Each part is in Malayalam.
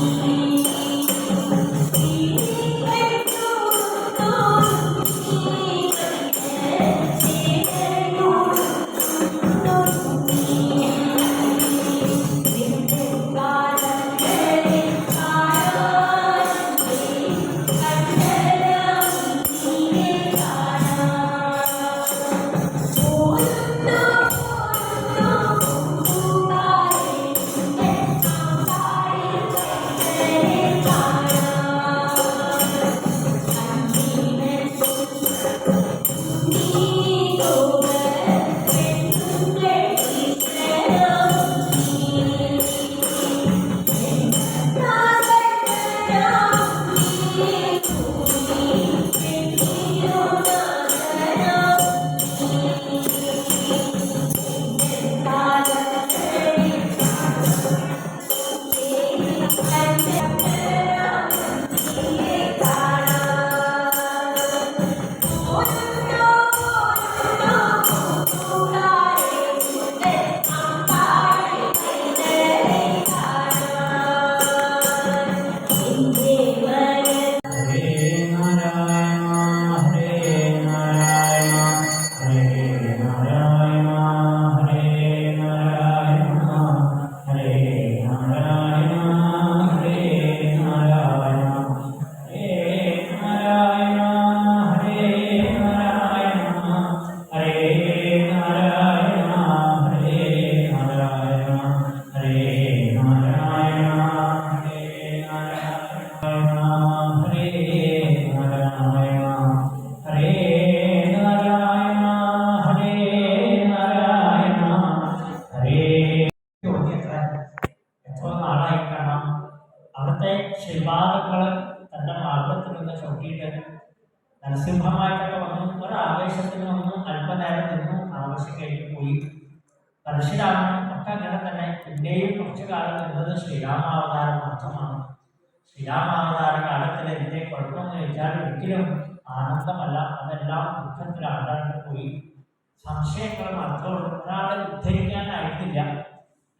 Amen. yeah. ചവിട്ടിയിട്ട് നരസിംഹമായിട്ടൊക്കെ വന്നു ഒരാവേശത്തിന് വന്നു അല്പനേരം നിന്നു കഴിഞ്ഞ് പോയി. പരശുരാമൻ ഒക്കെ അങ്ങനെ തന്നെ പിന്നെയും കുറച്ചു കാലം നിന്നത് ശ്രീരാമാവതാരം മാത്രമാണ്. ശ്രീരാമാവതാര കാലത്തിൽ എന്റെ കുഴപ്പമെന്ന് വെച്ചാൽ ഒരിക്കലും ആനന്ദമല്ല. അതെല്ലാം ദുഃഖത്തിലാണ്ടാണ്ട് പോയി. സംശയങ്ങൾ മാത്രമുള്ളൂ ഒരാളെ ഉദ്ധരിക്കാനായിട്ടില്ല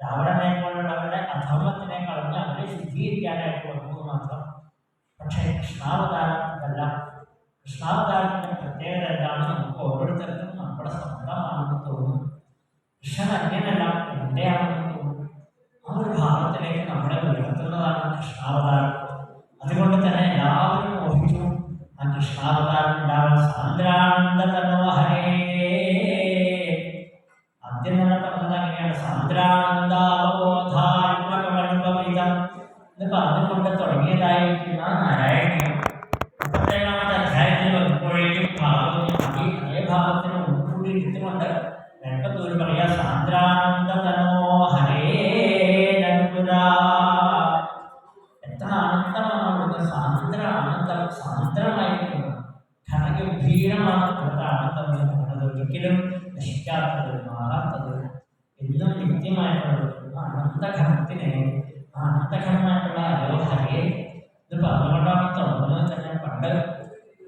രാവണനെ പോലുള്ളവരുടെ അധർമ്മത്തിനെ കളഞ്ഞ് അവരെ ശുദ്ധീകരിക്കാനായിട്ട് വന്നു മാത്രം. പക്ഷേ കൃഷ്ണാവതാരം അല്ല കൃഷ്ണാവതാരത്തിന്റെ പ്രത്യേകത എന്താണ് നമുക്ക് ഓരോരുത്തർക്കും നമ്മുടെ സ്വന്തമാണെന്ന് തോന്നും. കൃഷ്ണൻ അങ്ങനെയല്ല എന്റെയാണെന്ന് തോന്നും. ആ ഒരു ഭാവത്തിലേക്ക് നമ്മളെ ഉയർത്തുന്നതാണ് കൃഷ്ണാവതാരം. അതുകൊണ്ട് തന്നെ എല്ലാവരും മോഹിച്ചു ആ കൃഷ്ണാവതാരം ഉണ്ടാവാൻ സാന്ദ്രാനന്ദ മനോഹരേ ആദ്യം തന്നെ അങ്ങനെയാണ്. സാന്ദ്രാനന്ദാവബോധാത്മകമനുഭവിതം ഉൾക്കൂടി രണ്ടത്തൂര് പറയാ സാന്ദ്രാനന്ദ നന്ദുരാ എത്ര ആനന്ദമാണ് അവിടുന്ന് സാന്ദ്ര ആനന്ദം സാന്ദ്രമായിരിക്കുന്നത് ഘനഗംഭീരമാണ് അവിടുത്തെ ആനന്ദം എന്ന് പറയുന്നത് ഒരിക്കലും നശിക്കാത്തത് മാറാത്തത് എന്നും നിത്യമായിട്ടുള്ളത് അനന്തഘനത്തിനെ അനന്തഘനമായിട്ടുള്ള അലോഹരെ ഇത് തന്നെ. പണ്ട്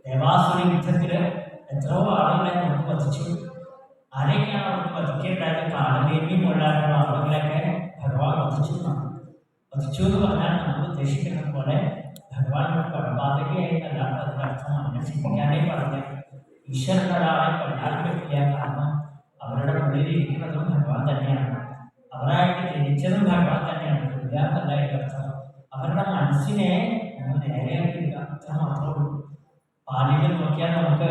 ദേവാസുരി യുദ്ധത്തിൽ എത്രയോ ആളുകളെ നമുക്ക് വധിച്ചു. ആരെയൊക്കെയാണ് അവർക്ക് വധിക്കേണ്ടത് കാലദേവി മുതലായിട്ടുള്ള ആളുകളെയൊക്കെ ഭഗവാൻ വധിച്ചു എന്നാണ് വധിച്ചു എന്ന് പറഞ്ഞാൽ നമ്മൾ ഉദ്ദേശിക്കുന്ന പോലെ ഭഗവാൻ ഒരു കൊലപാതകയായിട്ടല്ല അതിന്റെ അർത്ഥം അങ്ങനെ ചിന്തിക്കാനേ പറഞ്ഞ ഈശ്വരനൊരാളെ കൊല്ലാൻ പറ്റില്ല കാരണം അവരുടെ ഉള്ളിൽ ഇരിക്കുന്നതും ഭഗവാൻ തന്നെയാണ് അവരായിട്ട് ജനിച്ചതും ഭഗവാൻ തന്നെയാണ് കൊല്ലുക എന്നല്ല അതിന്റെ അർത്ഥം അവരുടെ മനസ്സിനെ നമ്മൾ നേരെയാക്കിയില്ല അത്ര മാത്രമേ ഉള്ളൂ പാലിൽ നോക്കിയാൽ നമുക്ക് വെണ്ണ കിട്ടിയ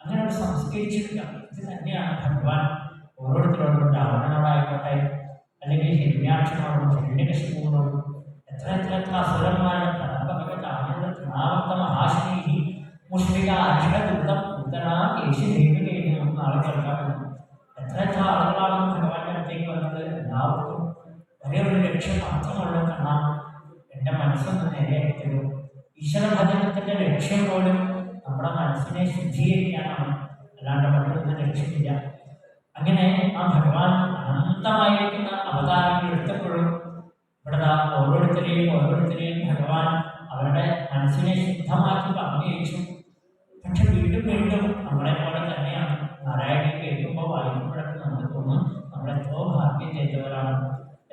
അങ്ങനെ ഒരു സംസ്കരിച്ചെടുക്കാം ഇത് തന്നെയാണ് ഭഗവാൻ ഓരോരുത്തരോടും രാവണനോടായിക്കോട്ടെ അല്ലെങ്കിൽ ഹിരണ്യാക്ഷനോടും ഹിരണ്യകശിപുവിനോടും എത്ര എത്ര എത്ര അസുരന്മാരുടെ പ്രണവക താമര തൃണാവർത്ത മഹാശനീഹി മുഷ്ടിക അർഷദുദ്ധം ഉത്തര കേശി നമുക്ക് നാളെ കേൾക്കാൻ പറ്റും. എത്ര എത്ര ആളുകളാണ് ഭഗവാന്റെ അടുത്തേക്ക് വന്നത്? എല്ലാവർക്കും ഒരേ ഒരു ലക്ഷ്യം മാത്രമുള്ള എന്റെ മനസ്സൊന്ന് ലക്ഷ്യം പോലും നമ്മുടെ മനസ്സിനെ ശുദ്ധീകരിക്കാനാണ്. അല്ലാണ്ട് മറ്റൊന്നും ലക്ഷ്യമില്ല. അങ്ങനെ ആ ഭഗവാൻ അനന്തമായിരിക്കുന്ന അവതാരങ്ങൾ എടുത്തപ്പോഴും ഇവിടെ ഓരോരുത്തരെയും ഓരോരുത്തരെയും ഭഗവാൻ അവരുടെ മനസ്സിനെ ശുദ്ധമാക്കി പറഞ്ഞയച്ചു. പക്ഷെ വീണ്ടും വീണ്ടും നമ്മളെ പോലെ തന്നെയാണ്. നാരായണി കേൾക്കുമ്പോൾ വായിക്കുമ്പോഴൊക്കെ നമുക്ക് തോന്നും നമ്മൾ എത്രയോ ഭാഗ്യം ചെയ്തവരാണ്.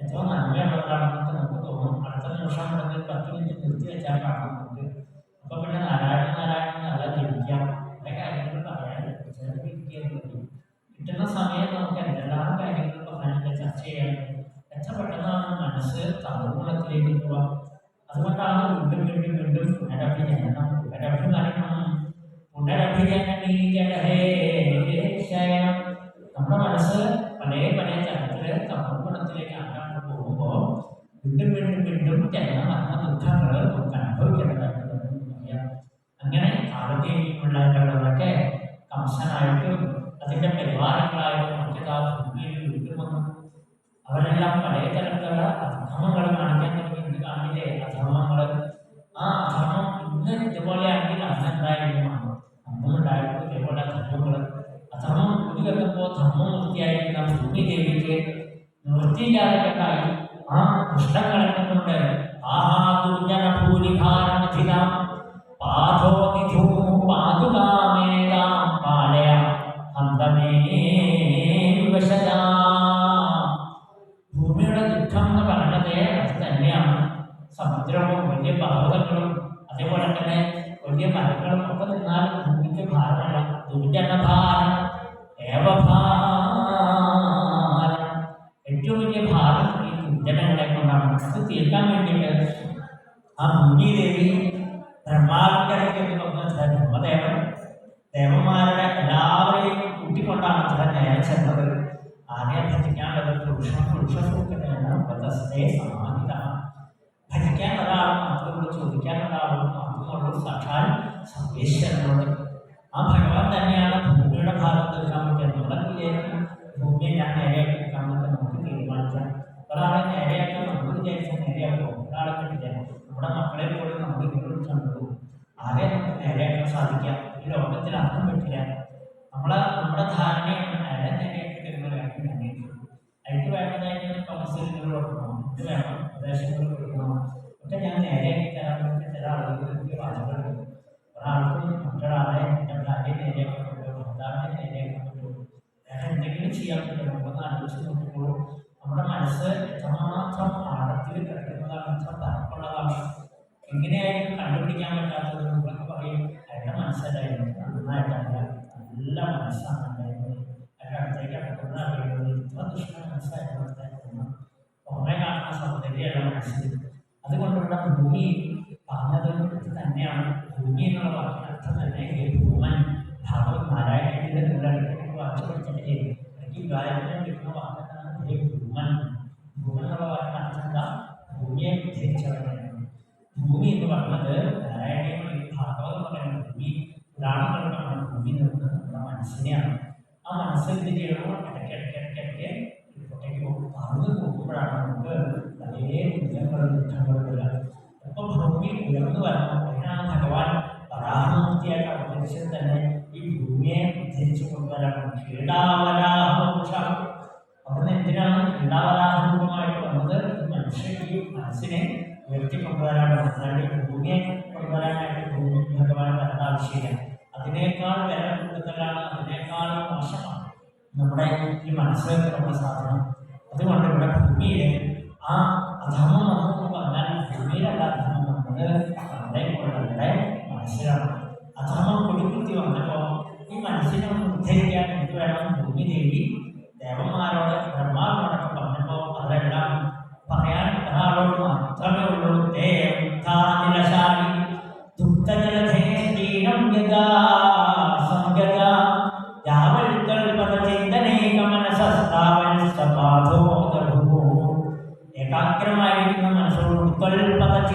എത്രയോ നന്മയുള്ളവരാണെന്നൊക്കെ നമുക്ക് തോന്നും. അടുത്ത നിമിഷം മുതൽ പത്ത് മിനിറ്റ് നിർത്തി വെച്ചാൽ കാണാം. എന്തെല്ലാം കാര്യങ്ങൾ പറയാനൊക്കെ ചർച്ച ചെയ്യാൻ എത്ര പെട്ടെന്നാണ് മനസ്സ് തമിഴ്കുളത്തിലേക്ക് പോവുക അതുകൊണ്ടാണ് വീണ്ടും വീണ്ടും വീണ്ടും പുനരഭിജനനം പുനരഭിമരണം പുനരഭിജനനീയണം നമ്മുടെ മനസ്സ് പല പല തരത്തില് തമിഴ്കുളത്തിലേക്ക് ആക്കാണ്ട് പോകുമ്പോൾ വീണ്ടും വീണ്ടും വീണ്ടും ജനന മരണ ദുഃഖങ്ങൾ നമുക്ക് അനുഭവിക്കേണ്ടതായിട്ട് അവരെല്ലാം പഴയ തരത്തിലുള്ള അധർമ്മങ്ങൾ കാണിക്കാൻ തുടങ്ങി ഇന്ന് കാണില്ലേ അധർമ്മങ്ങൾ ആ അധർമ്മം ഇന്ന് ഇതുപോലെയാണെങ്കിൽ അന്ന് എന്തായിരുന്നു അന്നുണ്ടായിരുന്നു ഇതേപോലെ അധർമ്മങ്ങൾ അധർമ്മം കുടി വെക്കുമ്പോൾ ധർമ്മം വൃത്തിയായിരിക്കുന്ന ഭൂമി ദേവിക്ക് വൃത്തിയില്ലാതെ കണ്ടായി ആ ദുഷ്ടങ്ങളെക്കൊണ്ട് ആഹാ ദുർജന ഭൂരിഭാരമധിന സമുദ്രവും വലിയ പർവ്വതങ്ങളും അതേപോലെ തന്നെ വലിയ മരങ്ങളും ഒക്കെ നിന്നാലും ഭൂമിക്ക് ഭാരമല്ല ദുർജനഭാരം ഏവഭാരം ഏറ്റവും വലിയ ഭാരം ഈ ദുർജനങ്ങളെ കൊണ്ടാണ് അത് തീർക്കാൻ വേണ്ടിയിട്ട് ആ ഭൂമി ദേവി ബ്രഹ്മാവിന്റെ അടുക്കൽ വന്ന് ബ്രഹ്മദേവൻ ദേവന്മാരുടെ എല്ലാവരെയും കൂട്ടിക്കൊണ്ടാണ് അത്ര നേരെ ചെന്നത് ആരെ ഭജിക്കാനുള്ളത് പുരുഷ പുരുഷ സൂക്തനാണ് ഉപതസ്ഥേ സർവേശ്വരനോട് ആ ഭഗവാൻ തന്നെയാണ് ഭൂമിയുടെ ഭാഗത്ത് എടുക്കാൻ പറ്റിയത് നമ്മളെ വിചാരിക്കും ഭൂമിയെ ഞാൻ നേരെയാക്കി എടുക്കാൻ പറ്റും നമുക്ക് തീരുമാനിക്കാം. ഒരാളെ നേരെയാക്കാൻ നമ്മൾ വിചാരിച്ചാൽ നേരെയാക്കും ഒരാളെ വിചാരിക്കും നമ്മുടെ മക്കളെ പോലും നമ്മൾ വിരോധിച്ചുള്ളൂ ആരെ നമുക്ക് നേരെയാക്കാൻ സാധിക്കാം? ഈ ലോകത്തിൽ അർത്ഥം പറ്റില്ല. നമ്മളെ നമ്മുടെ ധാരണയാണ് നേരെ നേരെയാക്കി തരുന്ന കാര്യം തന്നെ അതിന് വേണ്ടതായിട്ട് കൗൺസിലുകൾ കൊടുക്കണം. ഇത് വേണം ഉപദേശങ്ങൾ കൊടുക്കണം. ഒക്കെ ഞാൻ നേരെയാക്കി തരാൻ വേണ്ടി ചില ആളുകൾ എനിക്ക് ആലോചിച്ച് നോക്കുമ്പോൾ നമ്മുടെ മനസ്സ് എത്രമാത്രം ആഴത്തിൽ കിടക്കുന്നതാണ് എത്ര തരപ്പുള്ളതാണ് എങ്ങനെയായാലും കണ്ടുപിടിക്കാൻ പറ്റാത്തത് നമ്മളൊക്കെ പറയും അയാളുടെ മനസ്സല്ലായിരുന്നു നന്നായിട്ടല്ല നല്ല മനസ്സാണ് ഉണ്ടായിരുന്നത് അയാളുടെ അടുത്തേക്ക് അടുക്കുന്ന അറിയുന്നത് ഇത്ര ദുഷ്ട മനസ്സായിരുന്നു ഉണ്ടായിരുന്നു പുറമെ കാണുന്ന സൗന്ദര്യമുള്ള മനസ്സിൽ അതുകൊണ്ടുള്ള ഭൂമി പറഞ്ഞത് ഇത് തന്നെയാണ് ഭൂമി എന്നുള്ള വാക്കിന് അർത്ഥം തന്നെ ഹേ ഭൂമൻ ഭാഗവത് നാരായണീയത്തിൽ നിങ്ങളുടെ അടുത്തേക്ക് വായിച്ചു പഠിച്ചിട്ടേ എനിക്ക് ഗായകനെ എന്ന് പറയുന്നത് നാരായണീയം ഈ ഭാഗവതം പറയുന്ന ഭൂമി എന്ന് നമ്മുടെ മനസ്സിനെയാണ്. ആ മനസ്സ് എന്ത് ചെയ്യണോ ഇടയ്ക്ക് ഇടയ്ക്ക് ഇടയ്ക്ക് ഇടയ്ക്ക് ഇങ്ങോട്ടേക്ക് പോകും താഴ്ന്നു പോകുമ്പോഴാണ് നമുക്ക് വളരെ ദുരിതങ്ങളും ദുഃഖങ്ങളും വരിക. അപ്പം ഭൂമി തന്നെ? ഈ ഭൂമിയെ ഉദ്ധരിച്ചു കൊണ്ടുവരണം കീടാവരാഹോഷം അവിടുന്ന് എന്തിനാണ് കീടാവരാഹരൂപമായിട്ട് വന്നത്? ഈ മനസ്സിനെ ഉയർത്തി കൊണ്ടുവരാനാണ് ഈ ഭൂമിയെ കൊണ്ടുവരാനായിട്ട് ഭൂമി ഭഗവാൻ വരേണ്ട ആവശ്യമില്ല അതിനേക്കാൾ വില കൂടുതലാണ് അതിനേക്കാൾ മോശമാണ് നമ്മുടെ ഈ മനസ്സ് എന്നുള്ള സാധനം. അതുകൊണ്ട് ഇവിടെ ഭൂമിയിൽ ആ അധമം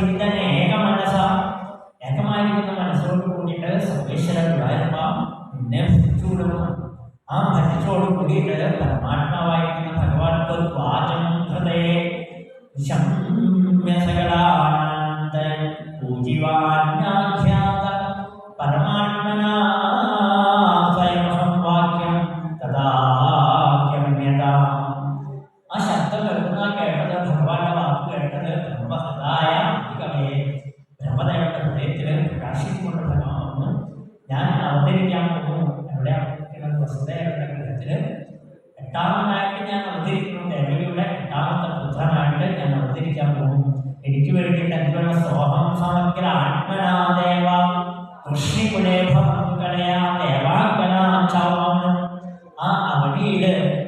facilitar ഗൃഹത്തിൽ എട്ടാമനായിട്ട് ഞാൻ അവതരിക്കുന്നു ദേവിയുടെ എട്ടാമത്തെ ബുദ്ധനായിട്ട് ഞാൻ അവതരിക്കാൻ പോകുന്നു. എനിക്ക് വേണ്ടിയിട്ട് എന്ത് വേണം സോഹം സമഗ്ര ആത്മനാദേവ കടയാ ദേവാങ്കനാ ചാവാണ് ആ അവധിയിൽ ും